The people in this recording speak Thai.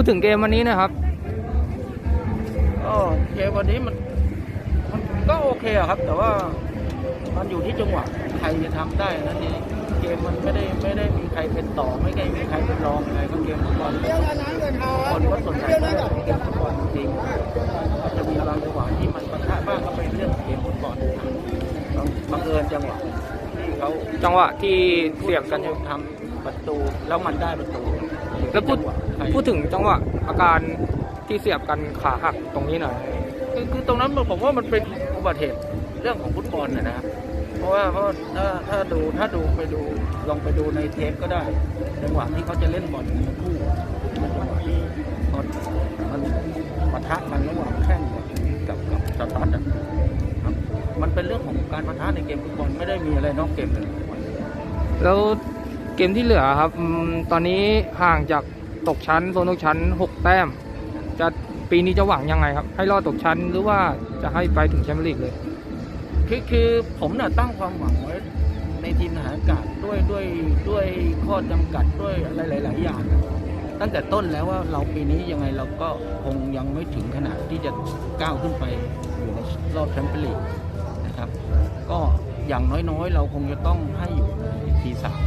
พูดถึงเกมวันนี้นะครับก็เกมวันนี้มันมันก็โอเคอะครับ แต่ว่ามันอยู่ที่จังหวะใครจะทำได้นั่นเองเกมมันไม่ได้ไม่ได้มีใครเป็นต่อไม่ได้มีใครเป็นรองอะไรก็เกมฟุตบอลคนก็สนใจเรื่องเกมฟุตบอลจริงก็จะมีบางจังหวะที่มันปะทะบ้างก็เป็นเรื่องของเกมฟุตบอลบางบังเอิญจังหวะที่เขาจังหวะที่เสียบกันอยู่ทำประตูแล้วมันได้ประตู แล้วพูดจังหะใครพูดถึงจังหวะอาการที่เสียบกันขาหักตรงนี้หน่อยคือคือตรงนั้นผมว่ามันเป็นอุบัติเหตุเรื่องของฟุตบอลนะนะครับเพราะว่าเพราะถ้าถ้าดูถ้าดูไปดูลองไปดูในเทปก็ได้จังหวะที่เขาจะเล่นบอลกันทั้งคู่มันจังหวะที่มันมันปะทะกันระหว่างแข้งกับกับสตาร์ทอะครับมันเป็นเรื่องของการปะทะในเกมฟุตบอลไม่ได้มีอะไรนอกเกมเลยแล้ว เกมที่เหลือครับ ตอนนี้ห่างจากตกชั้นโซนตกชั้น 6 แต้ม จะปีนี้จะหวังยังไงครับ ให้รอดตกชั้นหรือว่าจะให้ไปถึงแชมเปี้ยนลีกเลย คือคือผมน่ะตั้งความหวังไว้ในทีมทหารอากาศด้วยด้วยด้วยข้อจำกัดด้วยอะไรหลาย ๆ อย่าง ตั้งแต่ต้นแล้วว่าเราปีนี้ยังไงเราก็คงยังไม่ถึงขนาดที่จะก้าวขึ้นไปอยู่ในรอบแชมเปี้ยนลีกนะครับ ก็อย่างน้อย ๆ เราคงจะต้องให้อยู่ในทีสาม